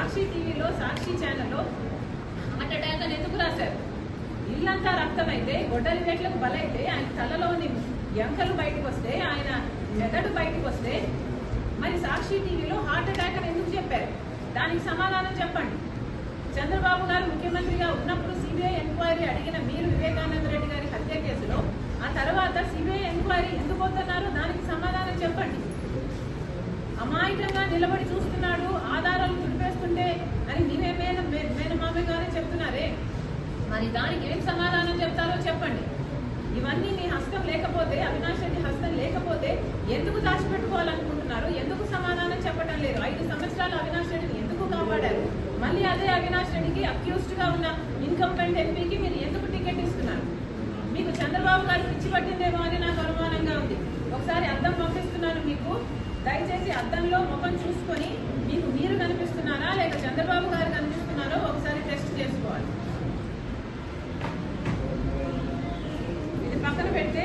సాక్షి టీవీలో సాక్షి ఛానల్లో heart attack అని ఎందుకు రాశారు? ఇల్లంతా రక్తమైతే గొడ్డలి వేట్లకు బలైతే ఆయన తలలోని ఎంకలు బయటకు వస్తే ఆయన మెదడు బయటకు వస్తే మరి సాక్షి టీవీలో హార్ట్ అటాక్ అని ఎందుకు చెప్పారు? దానికి సమాధానం చెప్పండి. చంద్రబాబు గారు ముఖ్యమంత్రిగా ఉన్నప్పుడు సిబిఐ ఎంక్వైరీ అడిగిన మీరు వివేకానంద రెడ్డి గారి హత్య కేసులో ఆ తర్వాత సిబిఐ ఎంక్వైరీ ఎందుకు వద్దన్నారో దానికి సమాధానం చెప్పండి. అమాయకంగా నిలబడి చూస్తున్నాడు ఆ తుడిపేస్తుంటే అని మీరే మేన మేనమామ గారే చెప్తున్నారే. మరి దానికి ఏం సమాధానం చెప్తారో చెప్పండి. ఇవన్నీ మీ హస్తం లేకపోతే అవినాష్ రెడ్డి హస్తం లేకపోతే ఎందుకు దాచిపెట్టుకోవాలనుకుంటున్నారు? ఎందుకు సమాధానం చెప్పడం లేదు? ఐదు సంవత్సరాలు అవినాష్ రెడ్డిని ఎందుకు కాపాడారు? మళ్ళీ అదే అవినాష్ రెడ్డికి అక్యూస్డ్గా ఉన్న ఇన్కంపెంట్ ఎంపీకి మీరు ఎందుకు టికెట్ ఇస్తున్నారు? మీకు చంద్రబాబు గారు పిచ్చి పట్టిందేమో అని నాకు అనుమానంగా ఉంది. ఒకసారి అద్దం పంపిస్తున్నాను మీకు. దయచేసి అద్దంలో ముఖం చూసుకొని మీకు మీరు కనిపిస్తున్నారు లేక చంద్రబాబు గారు కనిపిస్తున్నారో ఒకసారి టెస్ట్ చేసుకోవాలి ఇది పక్కన పెడితే